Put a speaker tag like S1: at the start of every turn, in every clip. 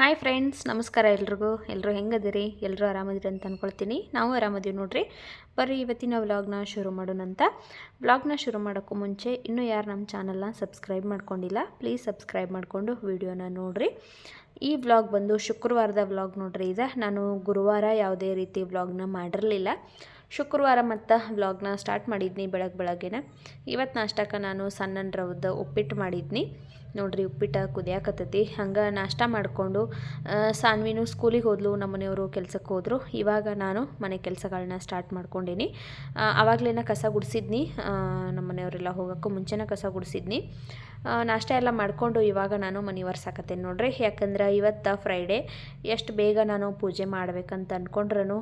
S1: Hi friends ನಮಸ್ಕಾರ ಎಲ್ರಿಗೂ. ಎಲ್ಲರೂ ಹೆಂಗದಿರಿ? ಎಲ್ಲರೂ ಆರಾಮದಿರಿ ಅಂತ ಅಂದ್ಕೊಳ್ತೀನಿ ನಾವು ಆರಾಮದೀವಿ ನೋಡ್ರಿ. ಬರ್ರಿ, ಇವತ್ತಿನ ವ್ಲಾಗ್ನ ಶುರು ಮಾಡೋಣ ಅಂತ. ವ್ಲಾಗ್ನ ಶುರು ಮಾಡೋಕ್ಕೂ ಮುಂಚೆ ಇನ್ನೂ ಯಾರು ನಮ್ಮ ಚಾನಲ್ನ ಸಬ್ಸ್ಕ್ರೈಬ್ ಮಾಡ್ಕೊಂಡಿಲ್ಲ ಪ್ಲೀಸ್ ಸಬ್ಸ್ಕ್ರೈಬ್ ಮಾಡಿಕೊಂಡು ವಿಡಿಯೋನ ನೋಡಿರಿ. ಈ ವ್ಲಾಗ್ ಬಂದು ಶುಕ್ರವಾರದ ವ್ಲಾಗ್ ನೋಡ್ರಿ. ಇದೆ ನಾನು ಗುರುವಾರ ಯಾವುದೇ ರೀತಿ ವ್ಲಾಗ್ನ ಮಾಡಿರಲಿಲ್ಲ. ಶುಕ್ರವಾರ ಮತ್ತು ವ್ಲಾಗ್ನ ಸ್ಟಾರ್ಟ್ ಮಾಡಿದ್ನಿ ಬೆಳಗ್ಗೆ ಬೆಳಗ್ಗೆನ. ಇವತ್ತು ನಾಷ್ಟಕ್ಕೆ ನಾನು ಸಣ್ಣನ ರವದ್ದು ಉಪ್ಪಿಟ್ಟು ಮಾಡಿದ್ನಿ. ನೋಡ್ರಿ ಉಪ್ಪಿಟ್ಟು ಕುದಿಯಾಕತ್ತೈತಿ. ಹಂಗೆ ನಾಷ್ಟ ಮಾಡಿಕೊಂಡು ಸಾನ್ವಿನು ಸ್ಕೂಲಿಗೆ ಹೋದ್ಲು, ನಮ್ಮ ಮನೆಯವರು ಕೆಲ್ಸಕ್ಕೆ ಹೋದರು. ಇವಾಗ ನಾನು ಮನೆ ಕೆಲಸಗಳನ್ನ ಸ್ಟಾರ್ಟ್ ಮಾಡ್ಕೊಂಡೀನಿ. ಆವಾಗಲೇನ ಕಸ ಗುಡಿಸಿದ್ನಿ. ನಮ್ಮ ಮನೆಯವರೆಲ್ಲ ಹೋಗೋಕ್ಕೂ ಮುಂಚೆನೇ ಕಸ ಗುಡಿಸಿದ್ನಿ. ನಾಷ್ಟ ಎಲ್ಲ ಮಾಡಿಕೊಂಡು ಇವಾಗ ನಾನು ಮನೆ ಒರ್ಸಾಕತ್ತೇನೆ ನೋಡ್ರಿ. ಯಾಕಂದ್ರೆ ಇವತ್ತು ಫ್ರೈಡೇ ಎಷ್ಟು ಬೇಗ ನಾನು ಪೂಜೆ ಮಾಡ್ಬೇಕಂತ ಅಂದ್ಕೊಂಡ್ರೂ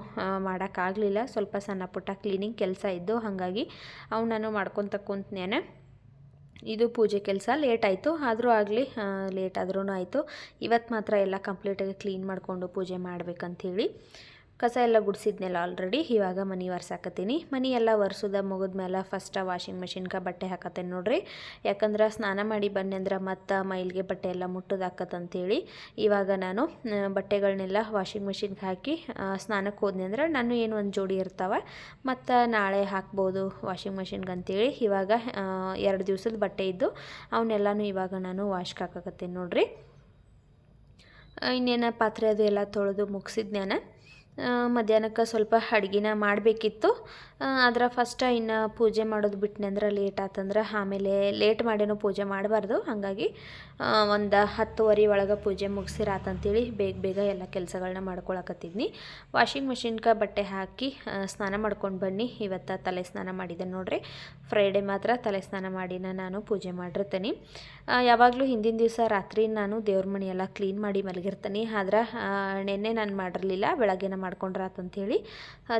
S1: ಮಾಡೋಕ್ಕಾಗಲಿಲ್ಲ ಸ್ವಲ್ಪ ಸಣ್ಣ ಪುಟ್ಟ ಕ್ಲೀನಿಂಗ್ ಕೆಲಸ ಇದ್ದು, ಹಾಗಾಗಿ ಅವು ನಾನು ಮಾಡ್ಕೊತ ಕುಂತ್ನೇನೆ ಇದು ಪೂಜೆ ಕೆಲಸ ಲೇಟ್ ಆಯಿತು. ಆದರೂ ಆಗಲಿ ಲೇಟ್ ಆದ್ರೂ ಆಯಿತು. ಇವತ್ತು ಮಾತ್ರ ಎಲ್ಲ ಕಂಪ್ಲೀಟಾಗಿ ಕ್ಲೀನ್ ಮಾಡಿಕೊಂಡು ಪೂಜೆ ಮಾಡ್ಬೇಕಂಥೇಳಿ ಕಸ ಎಲ್ಲ ಗುಡಿಸಿದ್ನೆಲ್ಲ ಆಲ್ರೆಡಿ ಇವಾಗ ಮನೆ ಒರ್ಸಾಕತ್ತೀನಿ. ಮನೆ ಎಲ್ಲ ಒರೆಸೋದ ಮುಗಿದ್ಮೇಲೆ ಫಸ್ಟ್ ವಾಷಿಂಗ್ ಮೆಷಿನ್ಗೆ ಬಟ್ಟೆ ಹಾಕತ್ತೇನೆ ನೋಡ್ರಿ. ಯಾಕಂದ್ರೆ ಸ್ನಾನ ಮಾಡಿ ಬನ್ನೆಂದ್ರೆ ಮತ್ತು ಮೈಲ್ಗೆ ಬಟ್ಟೆ ಎಲ್ಲ ಮುಟ್ಟೋದಾಕತ್ತಂತೇಳಿ ಇವಾಗ ನಾನು ಬಟ್ಟೆಗಳನ್ನೆಲ್ಲ ವಾಷಿಂಗ್ ಮೆಷಿನ್ಗೆ ಹಾಕಿ ಸ್ನಾನಕ್ಕೆ ಹೋದ್ನಿ ಅಂದ್ರೆ ನಾನು ಏನು ಒಂದು ಜೋಡಿ ಇರ್ತಾವೆ. ಮತ್ತು ನಾಳೆ ಹಾಕ್ಬೋದು ವಾಷಿಂಗ್ ಮೆಷಿನ್ಗೆ ಅಂತೇಳಿ ಇವಾಗ ಎರಡು ದಿವ್ಸದ ಬಟ್ಟೆ ಇದ್ದು ಅವನ್ನೆಲ್ಲನೂ ಇವಾಗ ನಾನು ವಾಶ್ಗೆ ಹಾಕಕತ್ತೇನೆ ನೋಡ್ರಿ. ಇನ್ನೇನು ಪಾತ್ರೆ ಅದು ಎಲ್ಲ ತೊಳೆದು ಮುಗಿಸಿದ್ನ್ಯಾನ. ಮಧ್ಯಾಹ್ನಕ್ಕೆ ಸ್ವಲ್ಪ ಅಡ್ಗೆನ ಮಾಡಬೇಕಿತ್ತು. ಆದ್ರೆ ಫಸ್ಟ್ ಇನ್ನು ಪೂಜೆ ಮಾಡೋದು ಬಿಟ್ಟನೆ ಅಂದ್ರೆ ಲೇಟ್ ಆತಂದ್ರೆ ಆಮೇಲೆ ಲೇಟ್ ಮಾಡೇನೋ ಪೂಜೆ ಮಾಡಬಾರ್ದು. ಹಾಗಾಗಿ ಒಂದು ಹತ್ತುವರೆ ಒಳಗೆ ಪೂಜೆ ಮುಗಿಸಿರಾತಂತೇಳಿ ಬೇಗ ಬೇಗ ಎಲ್ಲ ಕೆಲಸಗಳನ್ನ ಮಾಡ್ಕೊಳಕತ್ತಿದ್ನಿ. ವಾಷಿಂಗ್ ಮಿಷಿನ್ಗೆ ಬಟ್ಟೆ ಹಾಕಿ ಸ್ನಾನ ಮಾಡ್ಕೊಂಡು ಬನ್ನಿ. ಇವತ್ತು ತಲೆ ಸ್ನಾನ ಮಾಡಿದೆ ನೋಡ್ರಿ. ಫ್ರೈಡೇ ಮಾತ್ರ ತಲೆ ಸ್ನಾನ ಮಾಡಿನ ನಾನು ಪೂಜೆ ಮಾಡಿರ್ತೀನಿ. ಯಾವಾಗಲೂ ಹಿಂದಿನ ದಿವಸ ರಾತ್ರಿ ನಾನು ದೇವ್ರ ಮನೆಯೆಲ್ಲ ಕ್ಲೀನ್ ಮಾಡಿ ಮಲಗಿರ್ತೀನಿ. ಆದ್ರೆ ನೆನ್ನೆ ನಾನು ಮಾಡಿರಲಿಲ್ಲ, ಬೆಳಗ್ಗೆನ ಮಾಡ್ಕೊಂಡ್ರಾತಂಥೇಳಿ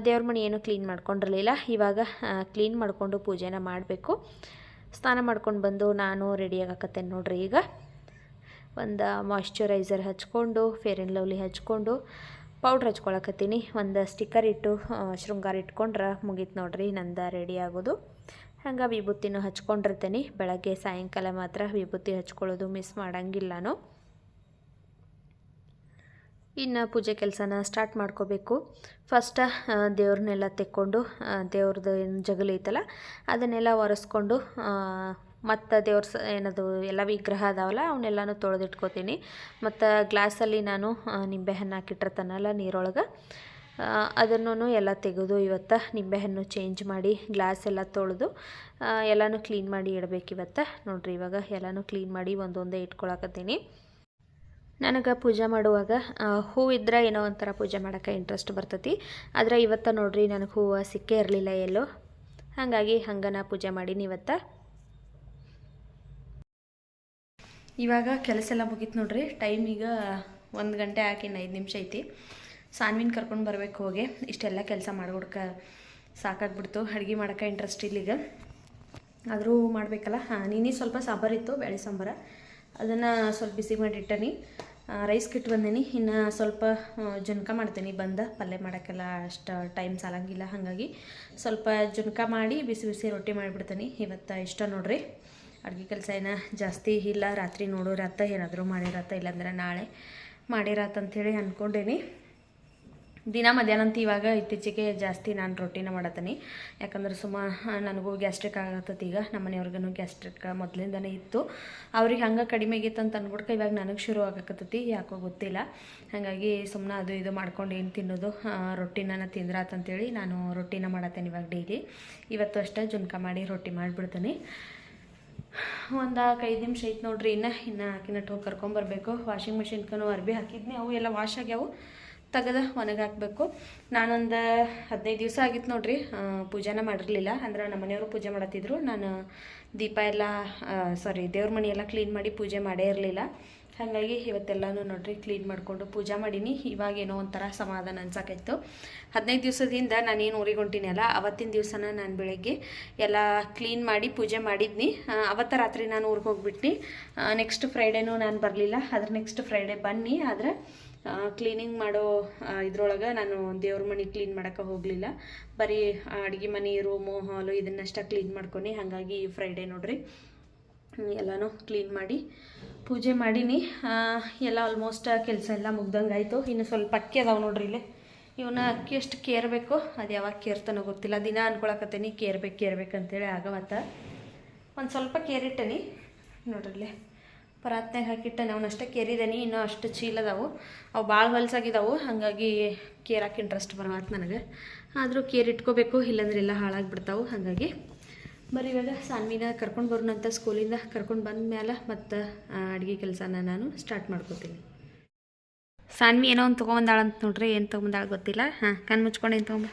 S1: ದೇವ್ರ ಮನೆ ಏನು ಕ್ಲೀನ್ ಮಾಡ್ಕೊಂಡಿರಲಿಲ್ಲ. ಇವಾಗ ಕ್ಲೀನ್ ಮಾಡಿಕೊಂಡು ಪೂಜೆನ ಮಾಡಬೇಕು. ಸ್ನಾನ ಮಾಡ್ಕೊಂಡು ಬಂದು ನಾನು ರೆಡಿ ನೋಡಿರಿ ಈಗ. ಒಂದು ಮಾಯ್ಶ್ಚರೈಸರ್ ಹಚ್ಕೊಂಡು ಫೇರ್ ಆ್ಯಂಡ್ ಲವ್ಲಿ ಹಚ್ಕೊಂಡು ಪೌಡ್ರ್ ಹಚ್ಕೊಳಕತ್ತೀನಿ. ಒಂದು ಸ್ಟಿಕ್ಕರ್ ಇಟ್ಟು ಶೃಂಗಾರ ಇಟ್ಕೊಂಡ್ರೆ ಮುಗೀತು ನೋಡ್ರಿ, ನಂದು ರೆಡಿ ಆಗೋದು. ಹಂಗೆ ವಿಭೂತಿನೂ ಹಚ್ಕೊಂಡಿರ್ತೀನಿ. ಬೆಳಗ್ಗೆ ಸಾಯಂಕಾಲ ಮಾತ್ರ ವಿಭೂತಿ ಹಚ್ಕೊಳ್ಳೋದು ಮಿಸ್ ಮಾಡಂಗಿಲ್ಲನು. ಇನ್ನು ಪೂಜೆ ಕೆಲಸನ ಸ್ಟಾರ್ಟ್ ಮಾಡ್ಕೋಬೇಕು. ಫಸ್ಟ ದೇವ್ರನ್ನೆಲ್ಲ ತೆಕ್ಕೊಂಡು ದೇವ್ರದ್ದು ಏನು ಜಗಲಿ ಐತಲ್ಲ, ಅದನ್ನೆಲ್ಲ ಒರೆಸ್ಕೊಂಡು ಮತ್ತು ದೇವ್ರ ಸ, ಏನದು, ಎಲ್ಲ ವಿಗ್ರಹ ಅದಾವಲ್ಲ ಅವನ್ನೆಲ್ಲನೂ ತೊಳೆದಿಟ್ಕೋತೀನಿ. ಮತ್ತು ಗ್ಲಾಸಲ್ಲಿ ನಾನು ನಿಂಬೆಹಣ್ಣು ಹಾಕಿಟ್ಟಿರ್ತಾನಲ್ಲ ನೀರೊಳಗೆ ಅದನ್ನು ಎಲ್ಲ ತೆಗೆದು ಇವತ್ತು ನಿಂಬೆಹಣ್ಣು ಚೇಂಜ್ ಮಾಡಿ ಗ್ಲಾಸ್ ಎಲ್ಲ ತೊಳೆದು ಎಲ್ಲನೂ ಕ್ಲೀನ್ ಮಾಡಿ ಇಡಬೇಕು ಇವತ್ತು ನೋಡಿರಿ ಇವಾಗ ಎಲ್ಲನೂ ಕ್ಲೀನ್ ಮಾಡಿ ಒಂದೊಂದೇ ಇಟ್ಕೊಳಕತ್ತೀನಿ. ನನಗೆ ಪೂಜೆ ಮಾಡುವಾಗ ಹೂ ಇದ್ರೆ ಏನೋ ಒಂಥರ ಪೂಜೆ ಮಾಡೋಕ್ಕೆ ಇಂಟ್ರೆಸ್ಟ್ ಬರ್ತೈತಿ. ಆದರೆ ಇವತ್ತು ನೋಡ್ರಿ, ನನಗೆ ಹೂವು ಸಿಕ್ಕೇ ಇರಲಿಲ್ಲ ಎಲ್ಲೋ. ಹಾಗಾಗಿ ಹಂಗನ ಪೂಜೆ ಮಾಡೀನಿ ಇವತ್ತು. ಇವಾಗ ಕೆಲಸ ಎಲ್ಲ ಮುಗೀತು ನೋಡ್ರಿ. ಟೈಮ್ ಈಗ ಒಂದು ಗಂಟೆ ಹಾಕಿನ ಐದು ನಿಮಿಷ ಐತಿ. ಸಾನ್ವಿನ ಕರ್ಕೊಂಡು ಬರಬೇಕು ಹೋಗಿ. ಇಷ್ಟೆಲ್ಲ ಕೆಲಸ ಮಾಡ್ಕೊಡ್ಕ ಸಾಕಾಗ್ಬಿಡ್ತು. ಅಡುಗೆ ಮಾಡೋಕೆ ಇಂಟ್ರೆಸ್ಟ್ ಇಲ್ಲಿಗ ಆದರೂ ಮಾಡಬೇಕಲ್ಲ. ಹಾಂ ನೀನೇ ಸ್ವಲ್ಪ ಸಾಂಬಾರಿತ್ತು ಬೇಳೆ ಸಾಂಬಾರು. ಅದನ್ನು ಸ್ವಲ್ಪ ಬಿಸಿ ಮಾಡಿ ಇಟ್ಟನಿ ರೈಸ್ ಕಿಟ್ಟು ಬಂದೀನಿ. ಇನ್ನು ಸ್ವಲ್ಪ ಜುನ್ಕ ಮಾಡ್ತೀನಿ. ಬಂದ ಪಲ್ಯ ಮಾಡೋಕ್ಕೆಲ್ಲ ಅಷ್ಟು ಟೈಮ್ ಸಾಲಂಗಿಲ್ಲ, ಹಾಗಾಗಿ ಸ್ವಲ್ಪ ಜುನ್ಕ ಮಾಡಿ ಬಿಸಿ ಬಿಸಿ ರೊಟ್ಟಿ ಮಾಡಿಬಿಡ್ತೀನಿ. ಇವತ್ತು ಇಷ್ಟ ನೋಡ್ರಿ. ಅಡುಗೆ ಕೆಲಸ ಏನ ಜಾಸ್ತಿ ಇಲ್ಲ. ರಾತ್ರಿ ನೋಡೋರತ್ತ ಏನಾದರೂ ಮಾಡಿರತ್ತ ಇಲ್ಲಾಂದ್ರೆ ನಾಳೆ ಮಾಡಿರತ್ತಂಥೇಳಿ ಅಂದ್ಕೊಂಡೇನಿ ದಿನ ಮಧ್ಯಾಹ್ನಂತ ಇವಾಗ ಇತ್ತೀಚೆಗೆ ಜಾಸ್ತಿ ನಾನು ರೊಟ್ಟಿನ ಮಾಡತ್ತೀನಿ. ಯಾಕಂದ್ರೆ ಸುಮ್ಮ ನನಗೂ ಗ್ಯಾಸ್ಟ್ರಿಕ್ ಆಗತ್ತದ ಈಗ. ನಮ್ಮ ಮನೆಯವ್ರಿಗೂ ಗ್ಯಾಸ್ಟ್ರಿಕ್ ಮೊದಲಿಂದನೇ ಇತ್ತು. ಅವ್ರಿಗೆ ಹಂಗೆ ಕಡಿಮೆ ಆಗಿತ್ತು ಅಂತ ಅಂದ್ಬಿಟ್ಕ ಇವಾಗ ನನಗೆ ಶುರು ಆಗಕತ್ತೈತಿ. ಯಾಕೋ ಗೊತ್ತಿಲ್ಲ. ಹಾಗಾಗಿ ಸುಮ್ಮನೆ ಅದು ಇದು ಮಾಡ್ಕೊಂಡು ಏನು ತಿನ್ನೋದು ರೊಟ್ಟಿನ ತಿಂದ್ರಾತಂತೇಳಿ ನಾನು ರೊಟ್ಟಿನ ಮಾಡತ್ತೇನೆ ಇವಾಗ ಡೈಲಿ. ಇವತ್ತು ಅಷ್ಟೇ ಜುನ್ಕ ಮಾಡಿ ರೊಟ್ಟಿ ಮಾಡಿಬಿಡ್ತೀನಿ. ಒಂದು ಐದು ನಿಮಿಷ ಐತೆ ನೋಡ್ರಿ ಇನ್ನು. ಇನ್ನು ಹಾಕಿನಟ್ಟು ಟೋ ಕರ್ಕೊಂಬರ್ಬೇಕು. ವಾಷಿಂಗ್ ಮಿಷಿನ್ಕೂ ಅರ್ಬಿ ಹಾಕಿದ್ನಿ. ಅವು ಎಲ್ಲ ವಾಶ್ ಆಗ್ಯಾವು. ತೆಗೆದ ಒಣಗಾಕಬೇಕು ನಾನೊಂದು ಹದಿನೈದು ದಿವಸ ಆಗಿತ್ತು ನೋಡ್ರಿ ಪೂಜೆನ ಮಾಡಿರಲಿಲ್ಲ. ಅಂದ್ರೆ ನಮ್ಮ ಮನೆಯವರು ಪೂಜೆ ಮಾಡತ್ತಿದ್ರು. ನಾನು ದೀಪ ಎಲ್ಲ ಸಾರಿ ದೇವ್ರ ಮನೆ ಕ್ಲೀನ್ ಮಾಡಿ ಪೂಜೆ ಮಾಡೇ ಇರಲಿಲ್ಲ. ಹಾಗಾಗಿ ಇವತ್ತೆಲ್ಲನೂ ನೋಡ್ರಿ ಕ್ಲೀನ್ ಮಾಡಿಕೊಂಡು ಪೂಜೆ ಮಾಡೀನಿ. ಇವಾಗೇನೋ ಒಂಥರ ಸಮಾಧಾನ ಅನ್ಸಕ್ಕಾಯ್ತು ಹದಿನೈದು ದಿವಸದಿಂದ ನಾನೇನು ಊರಿಗೆ ಹೊಂಟಿನಲ್ಲ ಅವತ್ತಿನ ದಿವಸನ ನಾನು ಬೆಳಗ್ಗೆ ಎಲ್ಲ ಕ್ಲೀನ್ ಮಾಡಿ ಪೂಜೆ ಮಾಡಿದ್ನಿ. ಅವತ್ತ ರಾತ್ರಿ ನಾನು ಊರಿಗೆ ಹೋಗ್ಬಿಟ್ನಿ. ನೆಕ್ಸ್ಟ್ ಫ್ರೈಡೇನೂ ನಾನು ಬರಲಿಲ್ಲ. ಅದ್ರ ನೆಕ್ಸ್ಟ್ ಫ್ರೈಡೇ ಬನ್ನಿ. ಆದರೆ ಕ್ಲೀನಿಂಗ್ ಮಾಡೋ ಇದ್ರೊಳಗೆ ನಾನು ದೇವ್ರ ಮನೆ ಕ್ಲೀನ್ ಮಾಡೋಕ್ಕೆ ಹೋಗಲಿಲ್ಲ. ಬರೀ ಅಡುಗೆ ಮನೆ ರೂಮು ಹಾಲು ಇದನ್ನಷ್ಟ ಕ್ಲೀನ್ ಮಾಡ್ಕೊಂಡು ಹಾಗಾಗಿ ಫ್ರೈಡೇ ನೋಡ್ರಿ. ಎಲ್ಲನೂ ಕ್ಲೀನ್ ಮಾಡಿ, ಪೂಜೆ ಮಾಡೀನಿ. ಎಲ್ಲ ಆಲ್ಮೋಸ್ಟ್ ಕೆಲಸ ಎಲ್ಲ ಮುಗ್ದಂಗೆ ಆಯಿತು. ಇನ್ನು ಸ್ವಲ್ಪ ಅಕ್ಕಿ ಅದಾವೆ ನೋಡ್ರಿ ಇಲ್ಲಿ. ಇವನ್ನ ಅಕ್ಕಿ ಎಷ್ಟು ಕೇರಬೇಕು? ಅದು ಯಾವಾಗ ಕೇರ್ತಾನೋ ಗೊತ್ತಿಲ್ಲ. ದಿನ ಅನ್ಕೊಳಕತ್ತೀನಿ. ಕೇರ್ಬೇಕು ಕೇರ್ಬೇಕಂತೇಳಿ ಆಗವತ್ತ. ಒಂದು ಸ್ವಲ್ಪ ಕೇರಿಟ್ಟನಿ. ನೋಡ್ರಿ ಇಲ್ಲಿ. ಪರಾತ್ನಾಗ ಹಾಕಿಟ್ಟೆ ಅವನಷ್ಟೇ ಕೇರಿದೇನಿ ಇನ್ನೂ ಅಷ್ಟು ಚೀಲ ಅದಾವು. ಅವು ಭಾಳ ಹೊಲ್ಸಾಗಿದ್ದಾವು ಹಾಗಾಗಿ ಕೇರಕ್ಕೆ ಇಂಟ್ರೆಸ್ಟ್ ಬರವತ್ತು ನನಗೆ. ಆದರೂ ಕೇರ್ ಇಟ್ಕೋಬೇಕು ಇಲ್ಲಾಂದ್ರೆ ಎಲ್ಲ ಹಾಳಾಗ್ಬಿಡ್ತಾವು ಹಾಗಾಗಿ. ಬರೀ ಇವಾಗ ಸಾನ್ವಿನ ಕರ್ಕೊಂಡು ಬರೋಣಂತ ಸ್ಕೂಲಿಂದ ಕರ್ಕೊಂಡು ಬಂದ ಮೇಲೆ ಮತ್ತು ಅಡುಗೆ ಕೆಲಸನ ನಾನು ಸ್ಟಾರ್ಟ್ ಮಾಡ್ಕೋತೀನಿ. ಸಾನ್ವಿ ಏನೋ ಒಂದು ತೊಗೊಂಬಂದಾಳ ಅಂತ ನೋಡ್ರಿ ಏನು ತೊಗೊಂಬಂದಾಳ ಗೊತ್ತಿಲ್ಲ. ಹಾಂ ಕಣ್ಣು ಮುಚ್ಕೊಂಡು ಏನು ತೊಗೊಂಬ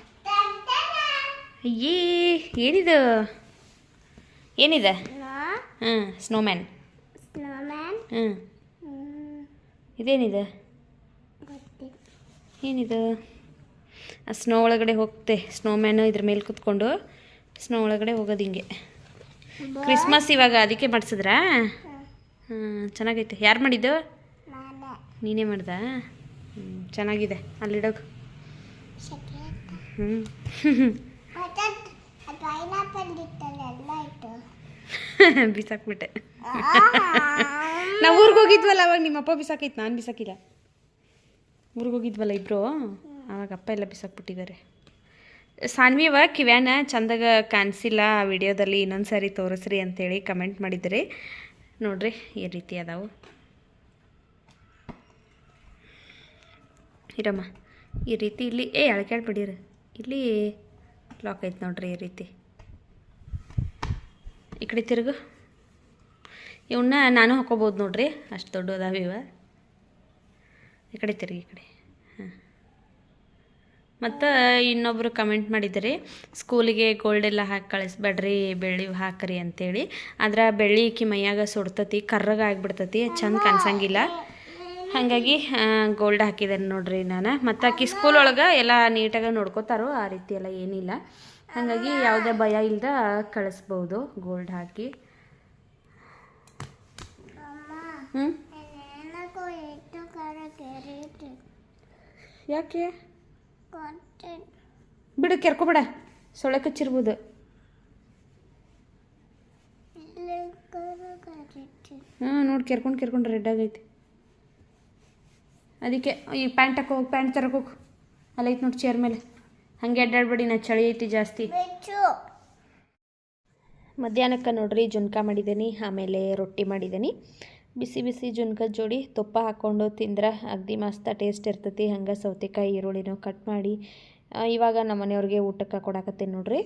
S1: ಅಯ್ಯೇ ಏನಿದು? ಏನಿದೆ? ಹಾಂ ಸ್ನೋಮ್ಯಾನ್ ಇದೇನಿದೆ? ಏನಿದು? ಆ ಸ್ನೋ ಒಳಗಡೆ ಹೋಗ್ತೆ. ಸ್ನೋಮ್ಯಾನು ಇದ್ರ ಮೇಲೆ ಕುತ್ಕೊಂಡು ಸ್ನೋ ಒಳಗಡೆ ಹೋಗೋದು ಹಿಂಗೆ. ಕ್ರಿಸ್ಮಸ್ ಇವಾಗ ಅದಕ್ಕೆ ಮಾಡಿಸಿದ್ರಾ? ಹ್ಞೂ ಚೆನ್ನಾಗೈತೆ. ಯಾರು ಮಾಡಿದ್ದು?
S2: ನಾನೇ.
S1: ಮಾಡ್ದ? ಹ್ಞೂ ಚೆನ್ನಾಗಿದೆ.
S2: ಹ್ಞೂ
S1: ಹ್ಞೂ
S2: ಮತ್ತೆ ಪೈನಾಪಲ್ ಇತ್ತಲ್ಲ ಎಲ್ಲ ಇತ್ತು
S1: ಬಿಸಾಕ್ಬಿಟ್ಟೆ. ನಾವು ಊರಿಗೆ ಹೋಗಿದ್ವಲ್ಲ, ಅವಾಗ ನಿಮ್ಮ ಅಪ್ಪ ಬಿಸಾಕೈತೆ, ನಾನು ಬಿಸಾಕಿಲ್ಲ. ಊರಿಗೆ ಹೋಗಿದ್ವಲ್ಲ ಇಬ್ಬರು ಅವಾಗ ಅಪ್ಪ ಎಲ್ಲ ಬಿಸಾಕ್ಬಿಟ್ಟಿದ್ದಾರೆ. ಸಾನ್ವಿ ಅವ, ಕಿವ್ಯಾನ, ಚಂದಾಗ ಕಾಣಿಸಿಲ್ಲ ಆ ವಿಡಿಯೋದಲ್ಲಿ, ಇನ್ನೊಂದು ಸಾರಿ ತೋರಿಸ್ರಿ ಅಂತೇಳಿ ಕಮೆಂಟ್ ಮಾಡಿದ್ರಿ ನೋಡ್ರಿ, ಈ ರೀತಿ ಅದಾವು. ಇರಮ್ಮ, ಈ ರೀತಿ ಇಲ್ಲಿ ಏ ಅಳಕ್ಯಾಡ್ ಇಲ್ಲಿ ಲಾಕ್ ಐತೆ ನೋಡ್ರಿ ಈ ರೀತಿ. ಈ ಕಡೆ ತಿರುಗು. ಇವನ್ನ ನಾನು ಹಾಕೋಬೋದು ನೋಡ್ರಿ. ಅಷ್ಟು ದೊಡ್ಡದಾವ ಇವ. ಈ ಕಡೆ ತಿರುಗಿ ಈ ಕಡೆ. ಮತ್ತು ಇನ್ನೊಬ್ಬರು ಕಮೆಂಟ್ ಮಾಡಿದ್ರಿ ಸ್ಕೂಲಿಗೆ ಗೋಲ್ಡ್ ಎಲ್ಲ ಹಾಕಿ ಕಳಿಸ್ಬೇಡ್ರಿ, ಬೆಳ್ಳಿ ಹಾಕ್ರಿ ಅಂತೇಳಿ. ಆದ್ರೆ ಬೆಳ್ಳಿ ಈಕಿ ಮೈಯಾಗ ಸುಡ್ತತಿ, ಕರ್ರಗ ಆಗಿಬಿಡ್ತತಿ, ಚಂದ ಕಾಣಿಸಂಗಿಲ್ಲ. ಹಾಗಾಗಿ ಗೋಲ್ಡ್ ಹಾಕಿದ್ದೇನೆ ನೋಡ್ರಿ ನಾನು. ಮತ್ತು ಆಕಿ ಸ್ಕೂಲ್ ಒಳಗೆ ಎಲ್ಲ ನೀಟಾಗಿ ನೋಡ್ಕೋತಾರೋ, ಆ ರೀತಿ ಎಲ್ಲ ಏನಿಲ್ಲ. ಹಾಗಾಗಿ ಯಾವುದೇ ಭಯ ಇಲ್ಲದ ಕಳಿಸ್ಬೋದು ಗೋಲ್ಡ್ ಹಾಕಿ. ಹ್ಞೂ ಯಾಕೆ? ಬಿಡು, ಕೆರ್ಕೊಬೇಡ. ಸೊಳ್ಳೆ ಕಚ್ಚಿರ್ಬೋದು. ಹ್ಞೂ ನೋಡಿ, ಕೆರ್ಕೊಂಡು ಕೆರ್ಕೊಂಡು ರೆಡ್ ಆಗೈತಿ. ಅದಕ್ಕೆ, ಈ ಪ್ಯಾಂಟ್ ಹಾಕೋ ಪ್ಯಾಂಟ್ ತರಕೋಗಿ ಅಲ್ಲೈತೆ ನೋಡಿ ಚೇರ್ ಮೇಲೆ. ಹಾಗೆ ಅಡ್ಡಾಡ್ಬೇಡಿ ನಾ ಚಳಿ ಐತಿ ಜಾಸ್ತಿ. ಮಧ್ಯಾಹ್ನಕ್ಕೆ ನೋಡ್ರಿ ಜುನ್ಕ ಮಾಡಿದ್ದೀನಿ ಆಮೇಲೆ ರೊಟ್ಟಿ ಮಾಡಿದ್ದೀನಿ ಬಿಸಿ ಬಿಸಿ ಜುನ್ಕದ ಜೋಡಿ ತುಪ್ಪ ಹಾಕ್ಕೊಂಡು ತಿಂದ್ರೆ ಅಗ್ದಿ ಮಸ್ತ ಟೇಸ್ಟ್ ಇರ್ತೈತಿ. ಹಂಗೆ ಸೌತೆಕಾಯಿ ಈರುಳ್ಳಿನೂ ಕಟ್ ಮಾಡಿ ಇವಾಗ ನಮ್ಮ ಮನೆಯವ್ರಿಗೆ ಊಟಕ್ಕೆ ಕೊಡಾಕತ್ತೀನಿ ನೋಡ್ರಿ.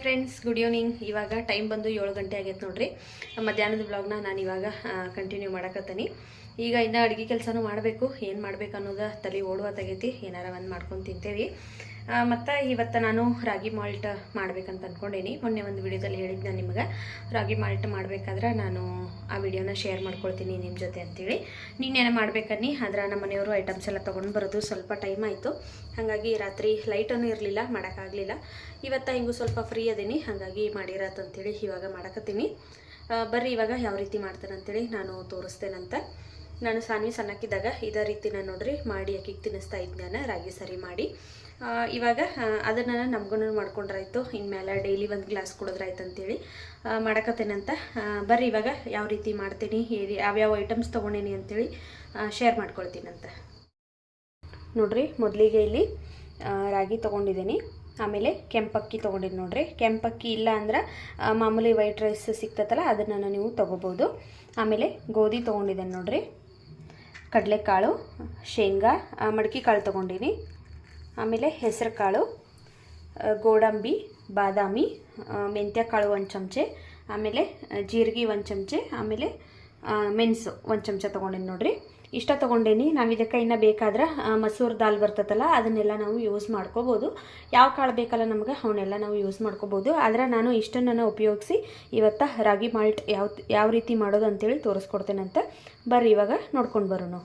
S1: ಫ್ರೆಂಡ್ಸ್ ಗುಡ್ ಈವ್ನಿಂಗ್ ಇವಾಗ ಟೈಮ್ ಬಂದು ಏಳು ಗಂಟೆ ಆಗೈತೆ ನೋಡ್ರಿ. ಮಧ್ಯಾಹ್ನದ ಬ್ಲಾಗ್ನ ನಾನು ಇವಾಗ ಕಂಟಿನ್ಯೂ ಮಾಡಕತ್ತೀನಿ. ಈಗ ಇನ್ನು ಅಡುಗೆ ಕೆಲಸನೂ ಮಾಡಬೇಕು. ಏನು ಮಾಡಬೇಕು ಅನ್ನೋದು ತಲೆ ಓಡುವತ್ತಾಗೈತಿ ಏನಾರ ಒಂದು ಮಾಡ್ಕೊಂಡು ತಿಂತೇವೆ. ಮತ್ತು ಇವತ್ತು ನಾನು ರಾಗಿ ಮಾಲ್ಟ್ ಮಾಡ್ಬೇಕಂತ ಅಂದ್ಕೊಂಡೇನಿ ಮೊನ್ನೆ ಒಂದು ವಿಡಿಯೋದಲ್ಲಿ ಹೇಳಿದ್ದೆ ನಾನು ನಿಮಗೆ. ರಾಗಿ ಮಾಲ್ಟ್ ಮಾಡಬೇಕಾದ್ರೆ ನಾನು ಆ ವಿಡಿಯೋನ ಶೇರ್ ಮಾಡ್ಕೊಳ್ತೀನಿ ನಿಮ್ಮ ಜೊತೆ ಅಂತೇಳಿ. ನೀನೇನ ಮಾಡ್ಬೇಕನ್ನಿ? ಆದ್ರೆ ನಮ್ಮ ಮನೆಯವರು ಐಟಮ್ಸ್ ಎಲ್ಲ ತೊಗೊಂಡು ಬರೋದು ಸ್ವಲ್ಪ ಟೈಮ್ ಆಯಿತು. ಹಾಗಾಗಿ ರಾತ್ರಿ ಲೈಟನ್ನು ಇರಲಿಲ್ಲ ಮಾಡೋಕ್ಕಾಗಲಿಲ್ಲ ಇವತ್ತು ಹಿಂಗೂ ಸ್ವಲ್ಪ ಫ್ರೀ ಅದೀನಿ. ಹಾಗಾಗಿ ಮಾಡಿರತ್ತಂತೇಳಿ ಇವಾಗ ಮಾಡಕತ್ತೀನಿ. ಬರ್ರಿ ಇವಾಗ ಯಾವ ರೀತಿ ಮಾಡ್ತಾರೆ ಅಂತೇಳಿ ನಾನು ತೋರಿಸ್ತೇನಂತ. ನಾನು ಸಾನ್ವಿ ಸಣ್ಣಕ್ಕಿದ್ದಾಗ ಇದೇ ರೀತಿ ನಾನು ನೋಡ್ರಿ ಮಾಡಿ ಅಕ್ಕಿಗೆ ತಿನ್ನಿಸ್ತಾ ಇದ್ದೆ ನಾನು ರಾಗಿ ಸರಿ ಮಾಡಿ. ಇವಾಗ ಅದನ್ನು ನಮಗೂ ಮಾಡ್ಕೊಂಡ್ರಾಯ್ತು. ಇನ್ಮೇಲೆ ಡೈಲಿ ಒಂದು ಗ್ಲಾಸ್ ಕುಡಿದ್ರಾಯ್ತು ಅಂತೇಳಿ ಮಾಡಕತ್ತೇನಂತ ಬರ್ರಿ ಇವಾಗ ಯಾವ ರೀತಿ ಮಾಡ್ತೀನಿ ಯಾವ್ಯಾವ ಐಟಮ್ಸ್ ತೊಗೊಂಡೇನಿ ಅಂತೇಳಿ ಶೇರ್ ಮಾಡ್ಕೊಳ್ತೀನಂತ ನೋಡ್ರಿ, ಮೊದಲಿಗೆ ಇಲ್ಲಿ ರಾಗಿ ತೊಗೊಂಡಿದ್ದೀನಿ ಆಮೇಲೆ ಕೆಂಪಕ್ಕಿ ತೊಗೊಂಡಿದ್ದು ನೋಡ್ರಿ. ಕೆಂಪಕ್ಕಿ ಇಲ್ಲ ಅಂದ್ರೆ ಮಾಮೂಲಿ ವೈಟ್ ರೈಸ್ ಸಿಗ್ತೈತಲ್ಲ ಅದನ್ನು ನೀವು ತೊಗೋಬೋದು. ಆಮೇಲೆ ಗೋಧಿ ತೊಗೊಂಡಿದ್ದೇನೆ ನೋಡ್ರಿ. ಕಡಲೆಕಾಳು ಶೇಂಗಾ ಆ, ಮಡಕೆ ಕಾಳು ತೊಗೊಂಡಿನಿ. ಆಮೇಲೆ ಹೆಸರು ಕಾಳು ಆ, ಗೋಡಂಬಿ ಬಾದಾಮಿ ಆ, ಮೆಂತ್ಯ ಕಾಳು ಒಂದು ಚಮಚೆ ಆಮೇಲೆ ಆ, ಜೀರಿಗೆ ಒಂದು ಚಮಚೆ ಆಮೇಲೆ ಆ, ಮೆಣಸು ಒಂದು ಚಮಚ ತೊಗೊಂಡೇನಿ ನೋಡ್ರಿ. ಇಷ್ಟ ತೊಗೊಂಡೇನಿ. ನಾವು ಇದಕ್ಕೆ ಇನ್ನು ಬೇಕಾದ್ರೆ ಮಸೂರ್ ದಾಲ್ ಬರ್ತೈತಲ್ಲ, ಅದನ್ನೆಲ್ಲ ನಾವು ಯೂಸ್ ಮಾಡ್ಕೋಬೋದು. ಯಾವ ಕಾಳು ಬೇಕಲ್ಲ ನಮ್ಗೆ ಅವನ್ನೆಲ್ಲ ನಾವು ಯೂಸ್ ಮಾಡ್ಕೋಬೋದು. ಆದರೆ ನಾನು ಇಷ್ಟನ್ನು ಉಪಯೋಗಿಸಿ ಇವತ್ತು ರಾಗಿ ಮಾಲ್ಟ್ ಯಾವ ಯಾವ ರೀತಿ ಮಾಡೋದು ಅಂತೇಳಿ ತೋರಿಸ್ಕೊಡ್ತೇನಂತ ಬರ್ರಿ ಇವಾಗ ನೋಡ್ಕೊಂಡು ಬರೋಣ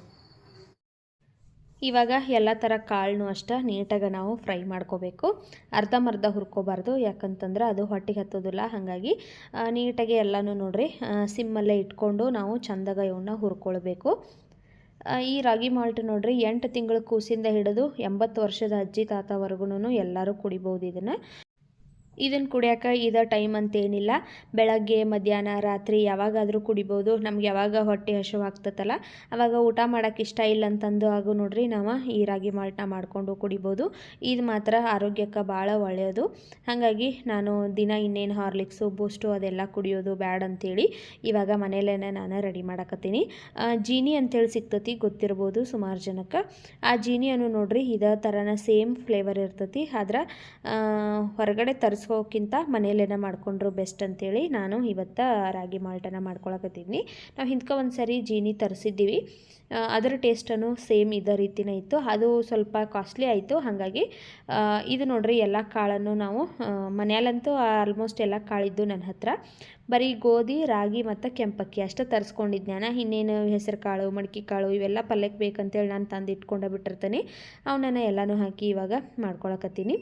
S1: ಇವಾಗ ಎಲ್ಲ ಥರ ಕಾಳನ್ನು ಅಷ್ಟೇ ನೀಟಾಗಿ ನಾವು ಫ್ರೈ ಮಾಡ್ಕೋಬೇಕು. ಅರ್ಧಂಬರ್ಧ ಹುರ್ಕೋಬಾರ್ದು, ಯಾಕಂತಂದ್ರೆ ಅದು ಹೊಟ್ಟೆಗೆ ಹತ್ತೋದಿಲ್ಲ. ಹಾಗಾಗಿ ನೀಟಾಗಿ ಎಲ್ಲನೂ ನೋಡ್ರಿ ಸಿಮ್ಮಲ್ಲೇ ಇಟ್ಕೊಂಡು ನಾವು ಚಂದಾಗ ಇವನ್ನ ಹುರ್ಕೊಳ್ಬೇಕು. ಈ ರಾಗಿ ಮಾಲ್ಟ್ ನೋಡ್ರಿ, ಎಂಟು ತಿಂಗಳ ಕೂಸಿಂದ ಹಿಡಿದು ಎಂಬತ್ತು ವರ್ಷದ ಅಜ್ಜಿ ತಾತವರೆಗೂ ಎಲ್ಲರೂ ಕುಡಿಬೋದು ಇದನ್ನು. ಇದನ್ನು ಕುಡಿಯೋಕೆ ಇದ ಟೈಮ್ ಅಂತೇನಿಲ್ಲ. ಬೆಳಗ್ಗೆ, ಮಧ್ಯಾಹ್ನ, ರಾತ್ರಿ ಯಾವಾಗಾದರೂ ಕುಡಿಬೋದು. ನಮ್ಗೆ ಯಾವಾಗ ಹೊಟ್ಟೆ ಹಸಿವು ಆಗ್ತತಲ್ಲ ಅವಾಗ ಊಟ ಮಾಡೋಕ್ಕೆ ಇಷ್ಟ ಇಲ್ಲ ಅಂತಂದು ಆಗು ನೋಡ್ರಿ, ನಾವು ಈ ರಾಗಿ ಮಾಲ್ಟನ್ನ ಮಾಡಿಕೊಂಡು ಕುಡಿಬೋದು. ಇದು ಮಾತ್ರ ಆರೋಗ್ಯಕ್ಕೆ ಭಾಳ ಒಳ್ಳೆಯದು. ಹಾಗಾಗಿ ನಾನು ದಿನ ಇನ್ನೇನು ಹಾರ್ಲಿಕ್ಸು, ಬೂಸ್ಟು ಅದೆಲ್ಲ ಕುಡಿಯೋದು ಬ್ಯಾಡ್ ಅಂತೇಳಿ ಇವಾಗ ಮನೇಲೇ ನಾನು ರೆಡಿ ಮಾಡಕತ್ತೀನಿ. ಜೀನಿ ಅಂತೇಳಿ ಸಿಗ್ತತಿ, ಗೊತ್ತಿರ್ಬೋದು ಸುಮಾರು ಜನಕ್ಕೆ. ಆ ಜೀನಿಯನ್ನು ನೋಡ್ರಿ, ಇದೇ ಥರನ ಸೇಮ್ ಫ್ಲೇವರ್ ಇರ್ತತಿ. ಆದ್ರೆ ಹೊರಗಡೆ ಹೊರಗಡೆ ತರಿಸ್ಕೋಕ್ಕಿಂತ ಮನೆಯಲ್ಲೇನ ಮಾಡ್ಕೊಂಡ್ರು ಬೆಸ್ಟ್ ಅಂತೇಳಿ ನಾನು ಇವತ್ತು ರಾಗಿ ಮಾಲ್ಟನ್ನು ಮಾಡ್ಕೊಳಕತ್ತಿದ್ದೀನಿ ನಾವು ಹಿಂದ್ಕ ಒಂದು ಸರಿ ಜೀನಿ ತರಿಸಿದ್ದೀವಿ. ಅದರ ಟೇಸ್ಟನ್ನು ಸೇಮ್ ಇದೇ ರೀತಿನೇ ಇತ್ತು. ಅದು ಸ್ವಲ್ಪ ಕಾಸ್ಟ್ಲಿ ಆಯಿತು. ಹಾಗಾಗಿ ಇದು ನೋಡ್ರಿ ಎಲ್ಲ ಕಾಳನ್ನು ನಾವು ಮನೆಯಲ್ಲಂತೂ ಆಲ್ಮೋಸ್ಟ್ ಎಲ್ಲ ಕಾಳಿದ್ದು ನನ್ನ ಹತ್ರ. ಬರೀ ಗೋಧಿ, ರಾಗಿ ಮತ್ತು ಕೆಂಪಕ್ಕಿ ಅಷ್ಟೇ ತರಿಸ್ಕೊಂಡಿದ್ದು ನಾನು ಇನ್ನೇನು ಹೆಸರು ಕಾಳು, ಮಡಿಕೆ ಕಾಳು ಇವೆಲ್ಲ ಪಲ್ಯಕ್ಕೆ ಬೇಕಂತೇಳಿ ನಾನು ತಂದು ಇಟ್ಕೊಂಡೇ ಬಿಟ್ಟಿರ್ತೀನಿ. ಅವನನ್ನು ಎಲ್ಲನೂ ಹಾಕಿ ಇವಾಗ ಮಾಡ್ಕೊಳಕತ್ತೀನಿ.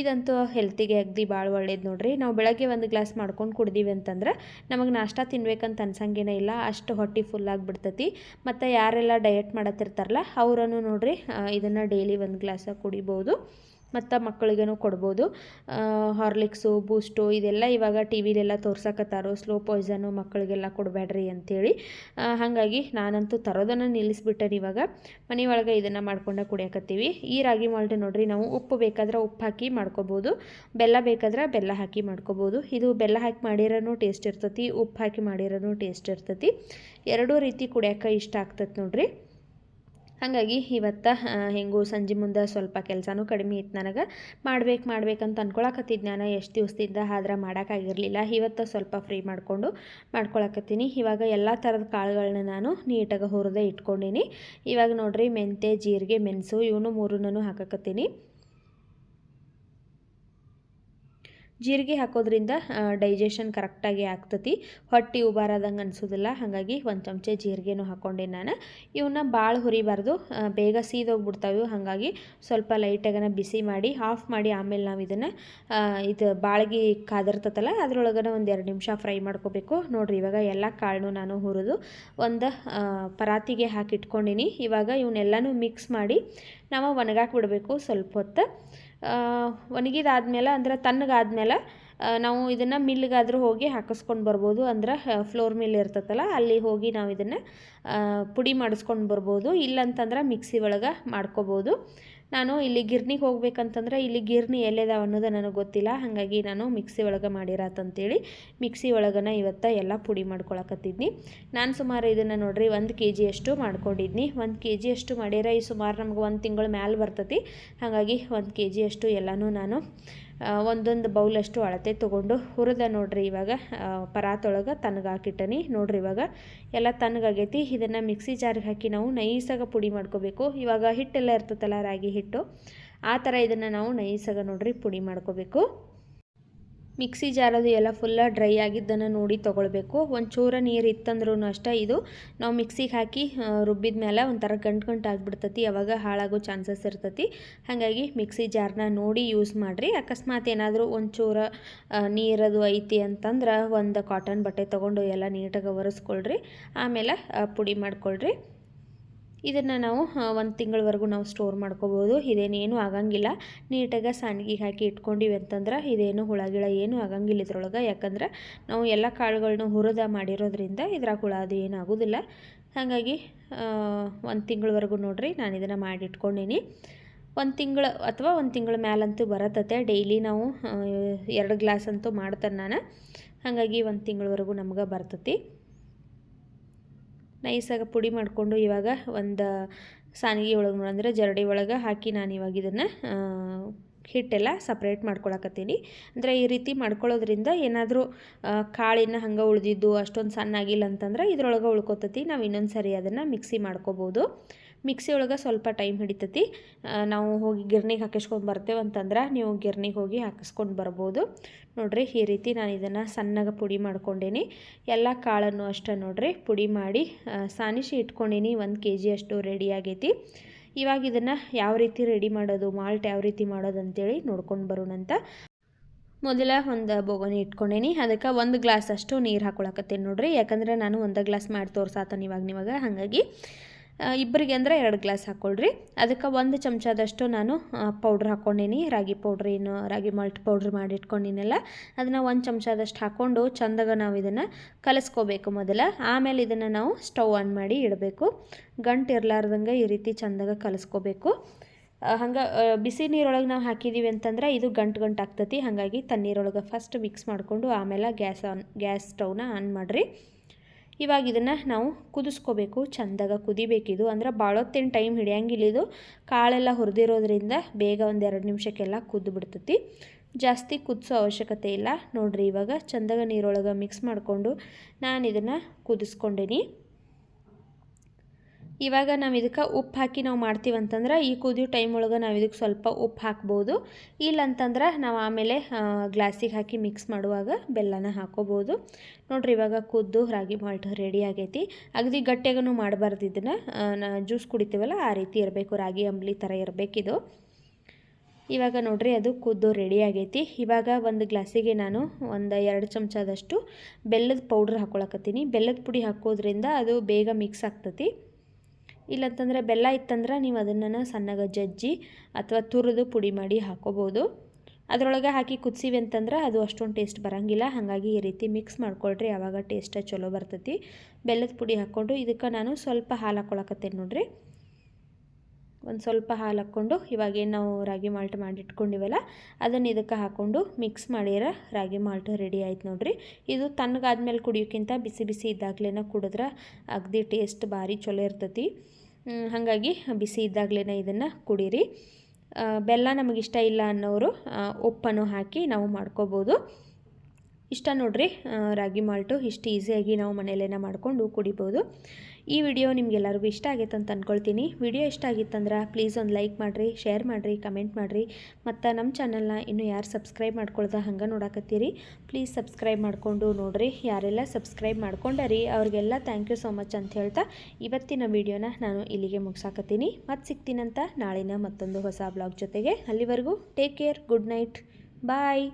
S1: ಇದಂತೂ ಹೆಲ್ತಿಗೆ ಅಗ್ದಿ ಭಾಳ ಒಳ್ಳೇದು ನೋಡ್ರಿ. ನಾವು ಬೆಳಗ್ಗೆ ಒಂದು ಗ್ಲಾಸ್ ಮಾಡ್ಕೊಂಡು ಕುಡ್ದೀವಿ ಅಂತಂದ್ರೆ ನಮಗೆ ನಾಷ್ಟ ತಿನ್ಬೇಕಂತ ಅನ್ಸಂಗೇನೇ ಇಲ್ಲ. ಅಷ್ಟು ಹೊಟ್ಟೆ ಫುಲ್ ಆಗಿಬಿಡ್ತತಿ. ಮತ್ತು ಯಾರೆಲ್ಲ ಡಯಟ್ ಮಾಡತ್ತಿರ್ತಾರಲ್ಲ, ಅವರನ್ನು ನೋಡ್ರಿ ಇದನ್ನು ಡೈಲಿ ಒಂದು ಗ್ಲಾಸ ಕುಡಿಬೋದು. ಮತ್ತು ಮಕ್ಕಳಿಗೂ ಕೊಡ್ಬೋದು. ಹಾರ್ಲಿಕ್ಸು, ಬೂಸ್ಟು ಇದೆಲ್ಲ ಇವಾಗ ಟಿ ವಿಲೆಲ್ಲ ತೋರ್ಸಕತ್ತಾರೋ. ಸ್ಲೋ ಪಾಯ್ಸನ್ನು ಮಕ್ಕಳಿಗೆಲ್ಲ ಕೊಡಬೇಡ್ರಿ ಅಂಥೇಳಿ ಹಾಗಾಗಿ ನಾನಂತೂ ತರೋದನ್ನು ನಿಲ್ಲಿಸ್ಬಿಟ್ಟೆ ಇವಾಗ. ಮನೆಯೊಳಗೆ ಇದನ್ನು ಮಾಡ್ಕೊಂಡೆ ಕುಡಿಯಕತ್ತೀವಿ. ಈ ರಾಗಿ ಮಾಲ್ಟ್ ನೋಡಿರಿ, ನಾವು ಉಪ್ಪು ಬೇಕಾದ್ರೆ ಉಪ್ಪು ಹಾಕಿ ಮಾಡ್ಕೋಬೋದು. ಬೆಲ್ಲ ಬೇಕಾದ್ರೆ ಬೆಲ್ಲ ಹಾಕಿ ಮಾಡ್ಕೋಬೋದು. ಇದು ಬೆಲ್ಲ ಹಾಕಿ ಮಾಡಿರೋನು ಟೇಸ್ಟ್ ಇರ್ತತಿ, ಉಪ್ಪು ಹಾಕಿ ಮಾಡಿರೋನು ಟೇಸ್ಟ್ ಇರ್ತತಿ. ಎರಡೂ ರೀತಿ ಕುಡಿಯೋಕೆ ಇಷ್ಟ ಆಗ್ತದೆ ನೋಡ್ರಿ. ಹಾಗಾಗಿ ಇವತ್ತು ಹೆಂಗೂ ಸಂಜೆ ಮುಂದೆ ಸ್ವಲ್ಪ ಕೆಲಸನೂ ಕಡಿಮೆ ಇತ್ತು ನನಗೆ. ಮಾಡ್ಬೇಕು ಮಾಡ್ಬೇಕಂತ ಅನ್ಕೊಳಕತ್ತಿದ್ದು ನಾನು ಎಷ್ಟು ದಿವಸದಿಂದ ಆದ್ರೆ ಮಾಡೋಕ್ಕಾಗಿರಲಿಲ್ಲ ಇವತ್ತು ಸ್ವಲ್ಪ ಫ್ರೀ ಮಾಡಿಕೊಂಡು ಮಾಡ್ಕೊಳಕತ್ತೀನಿ. ಇವಾಗ ಎಲ್ಲ ಥರದ ಕಾಳುಗಳನ್ನ ನಾನು ನೀಟಾಗಿ ಹುರಿದೇ ಇಟ್ಕೊಂಡೀನಿ. ಇವಾಗ ನೋಡಿರಿ ಮೆಂತೆ ಜೀರಿಗೆ, ಮೆಣಸು, ಇವನು ಮೂರನ್ನೂ ಹಾಕಕತ್ತೀನಿ. ಜೀರಿಗೆ ಹಾಕೋದ್ರಿಂದ ಡೈಜೆಷನ್ ಕರೆಕ್ಟಾಗಿ ಆಗ್ತತಿ. ಹೊಟ್ಟೆ ಉಬಾರದಂಗೆ ಅನಿಸೋದಿಲ್ಲ. ಹಾಗಾಗಿ ಒಂದು ಚಮಚೆ ಜೀರಿಗೆನೂ ಹಾಕ್ಕೊಂಡೆ ನಾನು. ಇವನ್ನ ಭಾಳ ಹುರಿಬಾರ್ದು. ಬೇಗ ಸೀದೋಗ್ಬಿಡ್ತಾವೆ. ಹಾಗಾಗಿ ಸ್ವಲ್ಪ ಲೈಟಾಗನ ಬಿಸಿ ಮಾಡಿ ಆಫ್ ಮಾಡಿ ಆಮೇಲೆ ನಾವು ಇದನ್ನು ಇದು ಬಾಳ್ಗಿ ಕಾದಿರ್ತತಲ್ಲ, ಅದ್ರೊಳಗನ ಒಂದು ಎರಡು ನಿಮಿಷ ಫ್ರೈ ಮಾಡ್ಕೋಬೇಕು. ನೋಡಿರಿ, ಇವಾಗ ಎಲ್ಲ ಕಾಳನ್ನು ನಾನು ಹುರಿದು ಒಂದು ಪರಾತಿಗೆ ಹಾಕಿ ಇಟ್ಕೊಂಡಿನಿ ಇವಾಗ ಇವನ್ನೆಲ್ಲನೂ ಮಿಕ್ಸ್ ಮಾಡಿ ನಾವು ಒಣಗಾಕಿ ಬಿಡಬೇಕು ಸ್ವಲ್ಪ ಹೊತ್ತು. ಒಣಗಿದಾದ್ಮೇಲೆ ಅಂದ್ರೆ ತಣ್ಣಗಾದ್ಮೇಲೆ ನಾವು ಇದನ್ನು ಮಿಲ್ಗಾದರೂ ಹೋಗಿ ಹಾಕಿಸ್ಕೊಂಡು ಬರ್ಬೋದು. ಅಂದ್ರೆ ಫ್ಲೋರ್ ಮಿಲ್ ಇರ್ತೈತಲ್ಲ ಅಲ್ಲಿ ಹೋಗಿ ನಾವು ಇದನ್ನು ಪುಡಿ ಮಾಡಿಸ್ಕೊಂಡು ಬರ್ಬೋದು. ಇಲ್ಲಂತಂದ್ರೆ ಮಿಕ್ಸಿ ಒಳಗೆ ಮಾಡ್ಕೋಬೋದು. ನಾನು ಇಲ್ಲಿ ಗಿರ್ನಿಗೆ ಹೋಗ್ಬೇಕಂತಂದ್ರೆ ಇಲ್ಲಿ ಗಿರ್ನಿ ಎಲ್ಲಿದಾವೆ ಅನ್ನೋದು ನನಗೆ ಗೊತ್ತಿಲ್ಲ. ಹಾಗಾಗಿ ನಾನು ಮಿಕ್ಸಿ ಒಳಗೆ ಮಾಡಿರತ್ತಂತೇಳಿ ಮಿಕ್ಸಿ ಒಳಗನ ಇವತ್ತು ಎಲ್ಲ ಪುಡಿ ಮಾಡ್ಕೊಳಕತ್ತಿದ್ನಿ. ನಾನು ಸುಮಾರು ಇದನ್ನು ನೋಡ್ರಿ ಒಂದು ಕೆ ಜಿಯಷ್ಟು ಮಾಡ್ಕೊಂಡಿದ್ನಿ. ಒಂದು ಕೆ ಜಿಯಷ್ಟು ಮಾಡ್ಯಾರ ಈ ಸುಮಾರು ನಮ್ಗೆ ಒಂದು ತಿಂಗಳ ಮ್ಯಾಲೆ ಬರ್ತತಿ. ಹಾಗಾಗಿ ಒಂದು ಕೆ ಜಿಯಷ್ಟು ಎಲ್ಲನೂ ನಾನು ಒಂದೊಂದು ಬೌಲಷ್ಟು ಅಳತೆ ತೊಗೊಂಡು ಹುರಿದ ನೋಡ್ರಿ ಇವಾಗ. ಪರಾತೊಳಗೆ ತನಗಾಕಿಟ್ಟನಿ ನೋಡ್ರಿ ಇವಾಗ. ಎಲ್ಲ ತನಗಾಗೈತಿ ಇದನ್ನು ಮಿಕ್ಸಿ ಜಾರಿಗೆ ಹಾಕಿ ನಾವು ನೈಸಾಗ ಪುಡಿ ಮಾಡ್ಕೋಬೇಕು. ಇವಾಗ ಹಿಟ್ಟೆಲ್ಲ ಇರ್ತೈತಲ್ಲ ರಾಗಿ ಹಿಟ್ಟು. ಆ ಥರ ಇದನ್ನು ನಾವು ನೈಸಾಗ ನೋಡ್ರಿ ಪುಡಿ ಮಾಡ್ಕೋಬೇಕು. ಮಿಕ್ಸಿ ಜಾರದು ಎಲ್ಲ ಫುಲ್ಲ ಡ್ರೈ ಆಗಿದ್ದನ್ನು ನೋಡಿ ತೊಗೊಳ್ಬೇಕು. ಒಂದು ಚೂರ ನೀರು ಇತ್ತಂದ್ರೂ ಅಷ್ಟೇ ಇದು ನಾವು ಮಿಕ್ಸಿಗೆ ಹಾಕಿ ರುಬ್ಬಿದ ಮೇಲೆ ಒಂಥರ ಗಂಟು ಗಂಟು ಆಗಿಬಿಡ್ತತಿ. ಅವಾಗ ಹಾಳಾಗೋ ಚಾನ್ಸಸ್ ಇರ್ತತಿ. ಹಾಗಾಗಿ ಮಿಕ್ಸಿ ಜಾರ್ನ ನೋಡಿ ಯೂಸ್ ಮಾಡಿರಿ. ಅಕಸ್ಮಾತ್ ಏನಾದರೂ ಒಂದು ಚೂರ ನೀರದು ಐತಿ ಅಂತಂದ್ರೆ ಒಂದು ಕಾಟನ್ ಬಟ್ಟೆ ತೊಗೊಂಡು ಎಲ್ಲ ನೀಟಾಗಿ ಒರೆಸ್ಕೊಳ್ರಿ. ಆಮೇಲೆ ಪುಡಿ ಮಾಡ್ಕೊಳ್ರಿ. ಇದನ್ನು ನಾವು ಒಂದು ತಿಂಗಳವರೆಗೂ ನಾವು ಸ್ಟೋರ್ ಮಾಡ್ಕೋಬೋದು. ಇದೇನೇನು ಆಗಂಗಿಲ್ಲ. ನೀಟಾಗಿ ಸಾಣಿಗೆಗೆ ಹಾಕಿ ಇಟ್ಕೊಂಡಿವಿ ಅಂತಂದ್ರೆ ಇದೇನು ಹುಳ ಗಿಳ ಏನು ಆಗಂಗಿಲ್ಲ ಇದ್ರೊಳಗೆ. ಯಾಕಂದ್ರೆ ನಾವು ಎಲ್ಲ ಕಾಳುಗಳನ್ನ ಹುರಿದ ಮಾಡಿರೋದ್ರಿಂದ ಇದ್ರಾಗ ಹುಳ ಅದು ಏನು ಆಗೋದಿಲ್ಲ. ಹಾಗಾಗಿ ಒಂದು ತಿಂಗಳವರೆಗೂ ನೋಡಿರಿ, ನಾನು ಇದನ್ನು ಮಾಡಿಟ್ಕೊಂಡೀನಿ ಒಂದು ತಿಂಗಳು ಅಥವಾ ಒಂದು ತಿಂಗಳ ಮ್ಯಾಲಂತೂ ಬರತ್ತತೆ ಡೈಲಿ ನಾವು ಎರಡು ಗ್ಲಾಸ್ ಅಂತೂ ಮಾಡ್ತಾನೆ ನಾನು. ಹಾಗಾಗಿ ಒಂದು ತಿಂಗಳವರೆಗೂ ನಮ್ಗೆ ಬರ್ತತಿ. ನೈಸಾಗಿ ಪುಡಿ ಮಾಡಿಕೊಂಡು ಇವಾಗ ಒಂದು ಸಾನಿಗೆ ಒಳಗೆ ಅಂದರೆ ಜರಡಿ ಒಳಗೆ ಹಾಕಿ ನಾನು ಇವಾಗ ಇದನ್ನು ಹಿಟ್ಟೆಲ್ಲ ಸಪ್ರೇಟ್ ಮಾಡ್ಕೊಳಕತ್ತೀನಿ. ಅಂದರೆ ಈ ರೀತಿ ಮಾಡ್ಕೊಳ್ಳೋದ್ರಿಂದ ಏನಾದರೂ ಕಾಳಿನ ಹಂಗೆ ಉಳಿದಿದ್ದು, ಅಷ್ಟೊಂದು ಸಣ್ಣ ಆಗಿಲ್ಲ ಅಂತಂದ್ರೆ ಇದ್ರೊಳಗೆ ಉಳ್ಕೊತತಿ. ನಾವು ಇನ್ನೊಂದು ಸರಿ ಅದನ್ನು ಮಿಕ್ಸಿ ಮಾಡ್ಕೋಬೋದು. ಮಿಕ್ಸಿ ಒಳಗೆ ಸ್ವಲ್ಪ ಟೈಮ್ ಹಿಡಿತತಿ. ನಾವು ಹೋಗಿ ಗಿರ್ನಿಗೆ ಹಾಕಿಸ್ಕೊಂಡು ಬರ್ತೇವೆ ಅಂತಂದ್ರೆ ನೀವು ಗಿರ್ನಿಗೆ ಹೋಗಿ ಹಾಕಿಸ್ಕೊಂಡು ಬರ್ಬೋದು. ನೋಡ್ರಿ ಈ ರೀತಿ ನಾನು ಇದನ್ನು ಸಣ್ಣಗೆ ಪುಡಿ ಮಾಡ್ಕೊಂಡೇನಿ. ಎಲ್ಲ ಕಾಳನ್ನು ಅಷ್ಟೇ ನೋಡ್ರಿ ಪುಡಿ ಮಾಡಿ ಸಾನಿಸಿ ಇಟ್ಕೊಂಡೇನಿ ಒಂದು ಕೆ ಜಿ ಅಷ್ಟು ರೆಡಿ ಆಗೈತಿ. ಇವಾಗ ಇದನ್ನು ಯಾವ ರೀತಿ ರೆಡಿ ಮಾಡೋದು ಮಾಲ್ಟ್ ಯಾವ ರೀತಿ ಮಾಡೋದು ಅಂತೇಳಿ ನೋಡ್ಕೊಂಡು ಬರೋಣಂತ ಮೊದಲ ಒಂದು ಬೋಗನಿ ಇಟ್ಕೊಂಡೇನಿ. ಅದಕ್ಕೆ ಒಂದು ಗ್ಲಾಸ್ ಅಷ್ಟು ನೀರು ಹಾಕೊಳಕತ್ತೇನೆ ನೋಡ್ರಿ. ಯಾಕಂದ್ರೆ ನಾನು ಒಂದು ಗ್ಲಾಸ್ ಮಾಡಿ ತೋರ್ಸಾತನ ಇವಾಗ ನಿಮಗೆ. ಹಾಗಾಗಿ ಇಬ್ಬರಿಗೆ ಅಂದರೆ ಎರಡು ಗ್ಲಾಸ್ ಹಾಕ್ಕೊಳ್ರಿ ಅದಕ್ಕೆ ಒಂದು ಚಮಚದಷ್ಟು ನಾನು ಪೌಡ್ರ್ ಹಾಕ್ಕೊಂಡೀನಿ. ರಾಗಿ ಪೌಡ್ರ್ ಏನು, ರಾಗಿ ಮಾಲ್ಟ್ ಪೌಡ್ರ್ ಮಾಡಿ ಇಟ್ಕೊಂಡಿನಲ್ಲ ಅದನ್ನು ಒಂದು ಚಮಚದಷ್ಟು ಹಾಕ್ಕೊಂಡು ಚಂದಾಗ ನಾವು ಇದನ್ನು ಕಲಿಸ್ಕೋಬೇಕು ಮೊದಲ. ಆಮೇಲೆ ಇದನ್ನು ನಾವು ಸ್ಟವ್ ಆನ್ ಮಾಡಿ ಇಡಬೇಕು. ಗಂಟು ಇರಲಾರ್ದಂಗೆ ಈ ರೀತಿ ಚಂದಾಗ ಕಲಿಸ್ಕೋಬೇಕು. ಹಂಗೆ ಬಿಸಿ ನೀರೊಳಗೆ ನಾವು ಹಾಕಿದ್ದೀವಿ ಅಂತಂದ್ರೆ ಇದು ಗಂಟು ಗಂಟು ಆಗ್ತತಿ. ಹಾಗಾಗಿ ತಣ್ಣೀರೊಳಗೆ ಫಸ್ಟ್ ಮಿಕ್ಸ್ ಮಾಡಿಕೊಂಡು ಆಮೇಲೆ ಗ್ಯಾಸ್ ಆನ್ ಗ್ಯಾಸ್ ಸ್ಟವ್ನ ಆನ್ ಮಾಡಿರಿ. ಇವಾಗ ಇದನ್ನು ನಾವು ಕುದಿಸ್ಕೋಬೇಕು. ಚಂದಾಗ ಕುದಿಬೇಕಿದು ಅಂದ್ರೆ ಭಾಳೊತ್ತೇನು ಟೈಮ್ ಹಿಡಿಯಂಗಿಲ್ಲ ಇದು. ಕಾಳೆಲ್ಲ ಹುರಿದಿರೋದ್ರಿಂದ ಬೇಗ ಒಂದು ಎರಡು ನಿಮಿಷಕ್ಕೆಲ್ಲ ಕುದ್ದು ಬಿಡ್ತತಿ ಜಾಸ್ತಿ ಕುದಿಸೋ ಅವಶ್ಯಕತೆ ಇಲ್ಲ. ನೋಡಿರಿ ಇವಾಗ ಚಂದಾಗ ನೀರೊಳಗೆ ಮಿಕ್ಸ್ ಮಾಡಿಕೊಂಡು ನಾನು ಇದನ್ನು ಕುದಿಸ್ಕೊಂಡೇನಿ. ಇವಾಗ ನಾವು ಇದಕ್ಕೆ ಉಪ್ಪು ಹಾಕಿ ನಾವು ಮಾಡ್ತೀವಿ ಅಂತಂದ್ರೆ ಈ ಕುದಿಯೋ ಟೈಮ್ ಒಳಗೆ ನಾವು ಇದಕ್ಕೆ ಸ್ವಲ್ಪ ಉಪ್ಪು ಹಾಕ್ಬೋದು. ಇಲ್ಲ ಅಂತಂದ್ರೆ ನಾವು ಆಮೇಲೆ ಗ್ಲಾಸಿಗೆ ಹಾಕಿ ಮಿಕ್ಸ್ ಮಾಡುವಾಗ ಬೆಲ್ಲನ ಹಾಕೋಬೋದು. ನೋಡ್ರಿ ಇವಾಗ ಕುದ್ದು ರಾಗಿ ಮಾಲ್ಟ್ ರೆಡಿ ಆಗೈತಿ. ಅಗದಿ ಗಟ್ಟಿಯಾಗೂ ಮಾಡಬಾರ್ದು ಇದನ್ನು. ಜ್ಯೂಸ್ ಕುಡಿತೀವಲ್ಲ ಆ ರೀತಿ ಇರಬೇಕು. ರಾಗಿ ಅಂಬ್ಲಿ ಥರ ಇರಬೇಕಿದು. ಇವಾಗ ನೋಡ್ರಿ ಅದು ಕುದ್ದು ರೆಡಿ ಆಗೈತಿ. ಇವಾಗ ಒಂದು ಗ್ಲಾಸಿಗೆ ನಾನು ಒಂದು ಎರಡು ಚಮಚದಷ್ಟು ಬೆಲ್ಲದ ಪೌಡ್ರ್ ಹಾಕ್ಕೊಳಕತ್ತೀನಿ ಬೆಲ್ಲದ ಪುಡಿ ಹಾಕೋದ್ರಿಂದ ಅದು ಬೇಗ ಮಿಕ್ಸ್ ಆಗ್ತತಿ. ಇಲ್ಲಂತಂದರೆ ಬೆಲ್ಲ ಇತ್ತಂದ್ರೆ ನೀವು ಅದನ್ನು ಸಣ್ಣಗೆ ಜಜ್ಜಿ ಅಥವಾ ತುರಿದು ಪುಡಿ ಮಾಡಿ ಹಾಕೋಬೋದು. ಅದರೊಳಗೆ ಹಾಕಿ ಕುದಿಸಿವಿ ಅಂತಂದ್ರೆ ಅದು ಅಷ್ಟೊಂದು ಟೇಸ್ಟ್ ಬರೋಂಗಿಲ್ಲ. ಹಾಗಾಗಿ ಈ ರೀತಿ ಮಿಕ್ಸ್ ಮಾಡ್ಕೊಳ್ರಿ ಆವಾಗ ಟೇಸ್ಟ್ ಚಲೋ ಬರ್ತೈತಿ. ಬೆಲ್ಲದ ಪುಡಿ ಹಾಕ್ಕೊಂಡು ಇದಕ್ಕೆ ನಾನು ಸ್ವಲ್ಪ ಹಾಲು ಹಾಕ್ಕೊಳಕತ್ತೇನೆ ನೋಡಿರಿ. ಒಂದು ಸ್ವಲ್ಪ ಹಾಲು ಹಾಕ್ಕೊಂಡು ಇವಾಗೇನು ನಾವು ರಾಗಿ ಮಾಲ್ಟ್ ಮಾಡಿಟ್ಕೊಂಡಿವಲ್ಲ, ಅದನ್ನು ಇದಕ್ಕೆ ಹಾಕ್ಕೊಂಡು ಮಿಕ್ಸ್ ಮಾಡಿರ ರಾಗಿ ಮಾಲ್ಟ್ ರೆಡಿ ಆಯ್ತು ನೋಡ್ರಿ. ಇದು ತಣ್ಣಗಾದ್ಮೇಲೆ ಕುಡಿಯೋಕ್ಕಿಂತ ಬಿಸಿ ಬಿಸಿ ಇದ್ದಾಗಲೇ ಕುಡಿದ್ರೆ ಅಗದಿ ಟೇಸ್ಟ್ ಭಾರಿ ಚಲೋ ಇರ್ತೈತಿ. ಹಾಗಾಗಿ ಬಿಸಿ ಇದ್ದಾಗಲೇ ಇದನ್ನು ಕುಡೀರಿ. ಬೆಲ್ಲ ನಮಗಿಷ್ಟ ಇಲ್ಲ ಅನ್ನೋರು ಉಪ್ಪನ್ನು ಹಾಕಿ ನಾವು ಮಾಡ್ಕೋಬೋದು. ಇಷ್ಟ ನೋಡ್ರಿ ರಾಗಿ ಮಾಲ್ಟು ಇಷ್ಟು ಈಸಿಯಾಗಿ ನಾವು ಮನೆಯಲ್ಲೇನ ಮಾಡಿಕೊಂಡು ಕುಡಿಬೋದು. ಈ ವಿಡಿಯೋ ನಿಮಗೆಲ್ಲರಿಗೂ ಇಷ್ಟ ಆಗೈತೆ ಅಂತ ಅಂದ್ಕೊಳ್ತೀನಿ ವಿಡಿಯೋ ಇಷ್ಟ ಆಗಿತ್ತಂದ್ರೆ ಪ್ಲೀಸ್ ಒಂದು ಲೈಕ್ ಮಾಡಿರಿ, ಶೇರ್ ಮಾಡಿರಿ, ಕಮೆಂಟ್ ಮಾಡಿರಿ. ಮತ್ತು ನಮ್ಮ ಚಾನಲ್ನ ಇನ್ನೂ ಯಾರು ಸಬ್ಸ್ಕ್ರೈಬ್ ಮಾಡ್ಕೊಳ್ದ ಹಂಗೆ ನೋಡಕತ್ತೀರಿ. ಪ್ಲೀಸ್ ಸಬ್ಸ್ಕ್ರೈಬ್ ಮಾಡಿಕೊಂಡು ನೋಡಿರಿ. ಯಾರೆಲ್ಲ ಸಬ್ಸ್ಕ್ರೈಬ್ ಮಾಡ್ಕೊಂಡರಿ, ಅವ್ರಿಗೆಲ್ಲ ಥ್ಯಾಂಕ್ ಯು ಸೋ ಮಚ್ ಅಂತ ಹೇಳ್ತಾ ಇವತ್ತಿನ ವಿಡಿಯೋನ ನಾನು ಇಲ್ಲಿಗೆ ಮುಗಿಸಾಕತ್ತೀನಿ. ಮತ್ತೆ ಸಿಗ್ತೀನಂತ ನಾಳಿನ ಮತ್ತೊಂದು ಹೊಸ ಬ್ಲಾಗ್ ಜೊತೆಗೆ ಅಲ್ಲಿವರೆಗೂ take care, good night, bye.